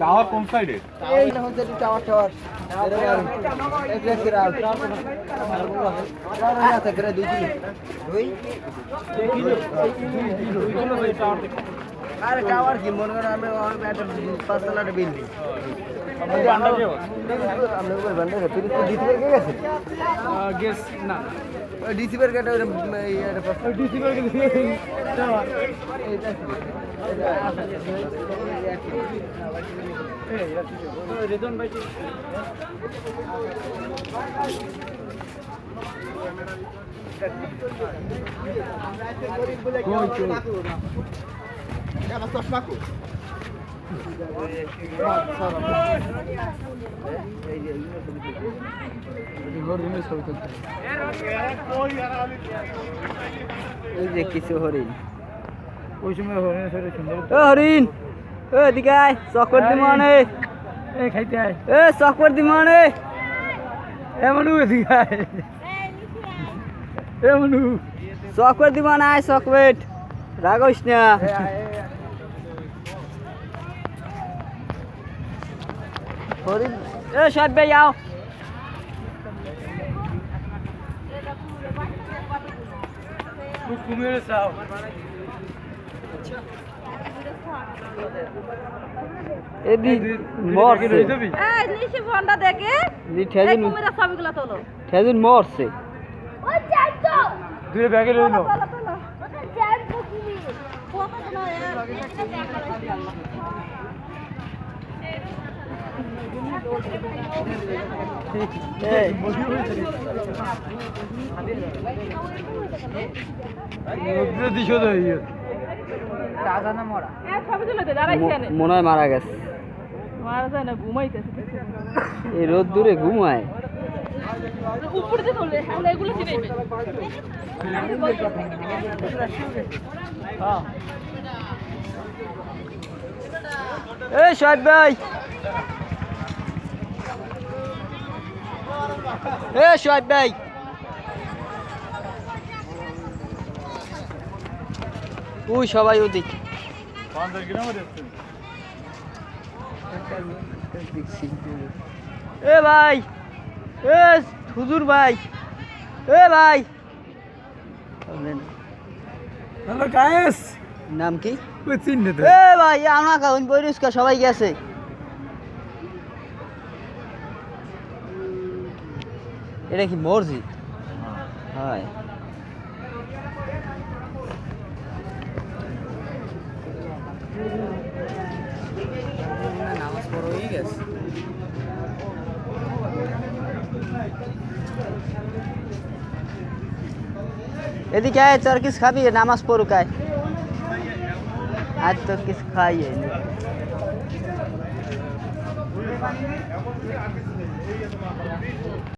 Tower কোন সাইডে? এই না হচ্ছে টাওয়ার টাওয়ার। না থাকে দুই কিলো। দুই আরে টাওয়ার কি মনে করেন আমরা একটা পাঁচতলাটা বিল্ডিং আমরা ওই বান্ডারে পিরিত দিতে পেরে টাওয়ার রেজন ভাই এই যে কিছু হরিণ। ওই সময় হরিণ হরিণ এদিকে আয় চকর দিমানে এ খাইতে আয়। এ চকর দিমানে এমন এদিকে আয়। এমন চকর দিমান আয় চকলেট রাগস না। হরিণ এ সব ভাই আও কুমির চাও এদি মরছে। এই নিশি ফোনটা দেখে। দি এই কুমিরা ছবিগুলো তোলো। ঠেজুন মরছে। ওই যাইতো দুই ব্যাগে লইল তোলো তোলো ওটা যাইতো কুমির। ফটো না মনে মারা গেছে। এই রোদ দূরে ঘুমায়। উপরে দিয়ে আমরা এগুলো চিনাইবে এ সাহেব ভাই। এ সাহেব ভাই। ওই সবাই ওদিক। এ ভাই। এ হুজুর ভাই। এ ভাই। হ্যালো গায়েস নাম কি? এ ভাই আমরা কাউন বৈরুস্কা সবাই গেছে। এটা কি মসজিদ? হয়। এদিকে আয় তোর কিছু খাবি? নামাজ পড়ুক আয়। আজ তো কিছু খাইয়ে